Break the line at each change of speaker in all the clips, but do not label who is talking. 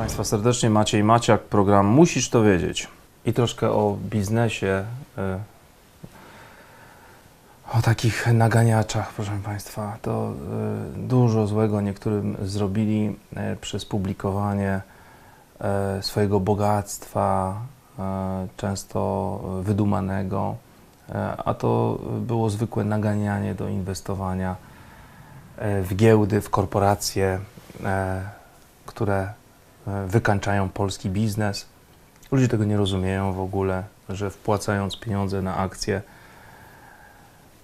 Państwa serdecznie, Maciej Maciak, program Musisz to wiedzieć. I troszkę o biznesie, y, o takich naganiaczach, proszę Państwa. To y, dużo złego niektórym zrobili y, przez publikowanie swojego bogactwa, często wydumanego, a to było zwykłe naganianie do inwestowania w giełdy, w korporacje, które e, wykańczają polski biznes. Ludzie tego nie rozumieją w ogóle, że wpłacając pieniądze na akcje,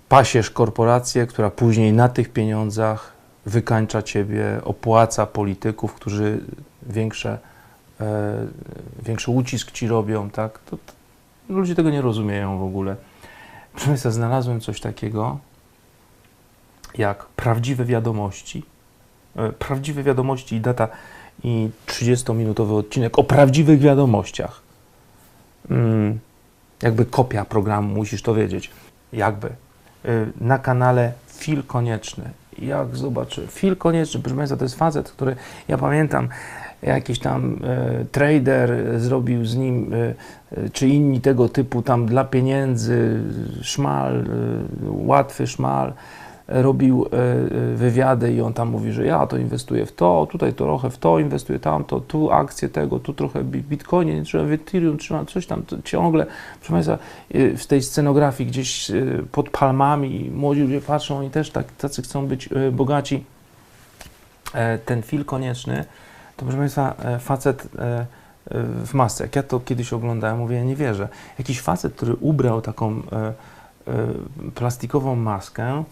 pasiesz korporację, która później na tych pieniądzach wykańcza ciebie, opłaca polityków, którzy większe, e, większy ucisk ci robią, tak? To, to, ludzie tego nie rozumieją w ogóle. Proszę Państwa, znalazłem coś takiego jak prawdziwe wiadomości. E, Prawdziwe wiadomości i data i 30-minutowy odcinek o prawdziwych wiadomościach. Mm, jakby kopia programu, musisz to wiedzieć. Jakby. Y, Na kanale Fil Konieczny. Jak zobaczę, Fil Konieczny, proszę Państwa, to jest facet, który, ja pamiętam, jakiś tam e, trader zrobił z nim, e, czy inni tego typu, tam dla pieniędzy, szmal, łatwy szmal, robił e, e, wywiady i on tam mówi, że ja to inwestuję w to, tutaj trochę w to inwestuję, tamto, tu akcje tego, tu trochę bi- bitcoinie, nie trzeba w Ethereum, trzeba coś tam, to ciągle, proszę Państwa, e, w tej scenografii gdzieś pod palmami młodzi ludzie patrzą, oni też tak, tacy chcą być bogaci. Ten film konieczny, to proszę Państwa, facet w masce, jak ja to kiedyś oglądałem, mówię, ja nie wierzę. Jakiś facet, który ubrał taką plastikową maskę,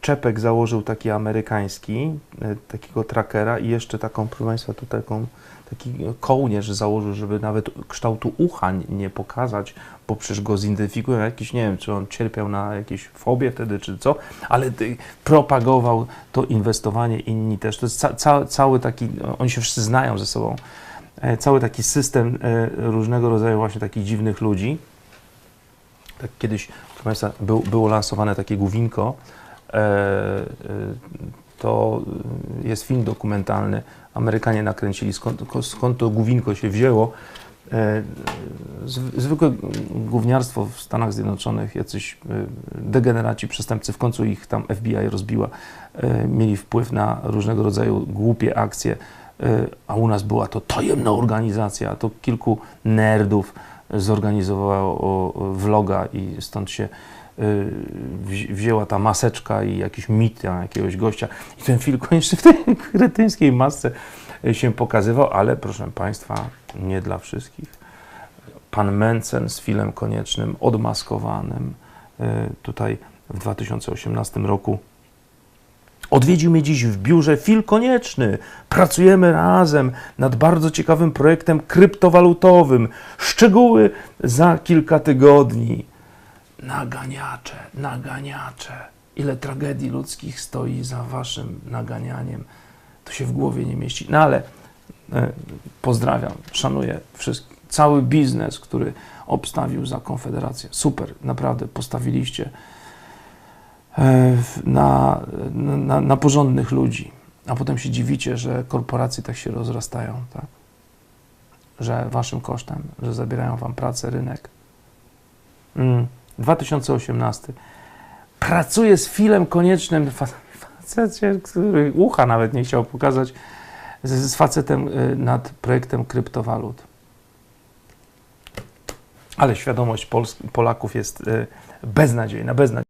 czepek założył taki amerykański, e, takiego trackera i jeszcze taką, proszę Państwa, tu taką, taki kołnierz założył, żeby nawet kształtu ucha nie- pokazać, bo przecież go zidentyfikują jakiś, nie wiem, czy on cierpiał na jakieś fobie wtedy, czy co, ale ty, propagował to inwestowanie, inni też. To jest ca, ca, cały taki, oni się wszyscy znają ze sobą, e, cały taki system e, różnego rodzaju właśnie takich dziwnych ludzi. Tak kiedyś, proszę Państwa, był, było lansowane takie główinko, e, e, to jest film dokumentalny. Amerykanie nakręcili, skąd, skąd to główinko się wzięło. E, zw- Zwykłe gówniarstwo w Stanach Zjednoczonych, jacyś degeneraci, przestępcy, w końcu ich tam FBI rozbiła, mieli wpływ na różnego rodzaju głupie akcje, a u nas była to tajemna organizacja, to kilku nerdów o vloga i stąd się y, wzi- wzięła ta maseczka i jakiś mit jakiegoś gościa i ten film koniecznie w tej kretyńskiej masce y, się pokazywał, ale proszę Państwa, nie dla wszystkich. Pan Mencen z filmem koniecznym, odmaskowanym, y, tutaj w 2018 roku Odwiedził mnie dziś w biurze Fil Konieczny. Pracujemy razem nad bardzo ciekawym projektem kryptowalutowym. Szczegóły za kilka tygodni. Naganiacze, naganiacze. Ile tragedii ludzkich stoi za waszym naganianiem. To się w głowie nie mieści. No ale e, pozdrawiam, szanuję wszystkich. Cały biznes, który obstawił za Konfederację. Super, naprawdę postawiliście na, na, na porządnych ludzi, a potem się dziwicie, że korporacje tak się rozrastają, tak? Że waszym kosztem, że zabierają wam pracę, rynek. Mm. 2018. Pracuję z filmem koniecznym, fa- facecie, który ucha nawet nie chciał pokazać, z, z facetem y, nad projektem kryptowalut. Ale świadomość Pols- Polaków jest y, beznadziejna, beznadziejna.